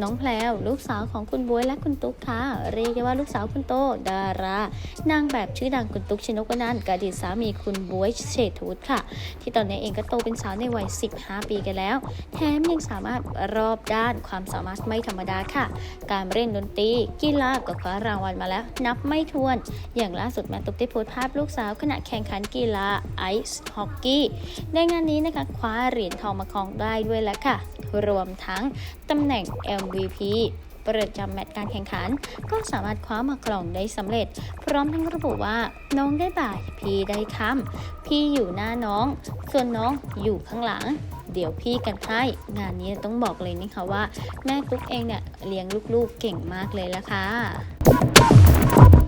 น้องแพลวลูกสาวของคุณบวยและคุณตุ๊กค่ะเรียกได้ว่าลูกสาวคุณโต ดารานางแบบชื่อดังคุณตุ๊กชนกนันกับอดีตสามีคุณบวยเศรษฐวุฒิค่ะ ที่ตอนนี้เองก็โตเป็นสาวในวัย 15 ปีกันแล้ว แถมยังสามารถรอบด้านความสามารถไม่ธรรมดาค่ะ การเล่นดนตรีกีฬาก็คว้ารางวัลมาแล้ว นับไม่ถ้วน อย่างล่าสุดแม่ตุ๊กได้โพสต์ภาพลูกสาวขณะแข่งขันกีฬาไอซ์ฮอกกี้ในงานนี้นะคะคว้าเหรียญทองมาครองได้ด้วยแล้วค่ะ รวมทั้งตำแหน่ง MVP ประจำแมตช์การแข่งขัน ก็สามารถคว้ามาครองได้สำเร็จ พร้อมทั้งระบุว่า น้องได้บ่าย พี่ได้ค่ำพี่อยู่หน้าน้อง ส่วนน้องอยู่ข้างหลัง เดี๋ยวพี่กันให้งานนี้ต้องบอกเลยนะคะว่า แม่ตุ๊กเองเนี่ยเลี้ยงลูกๆเก่งมากเลยละค่ะ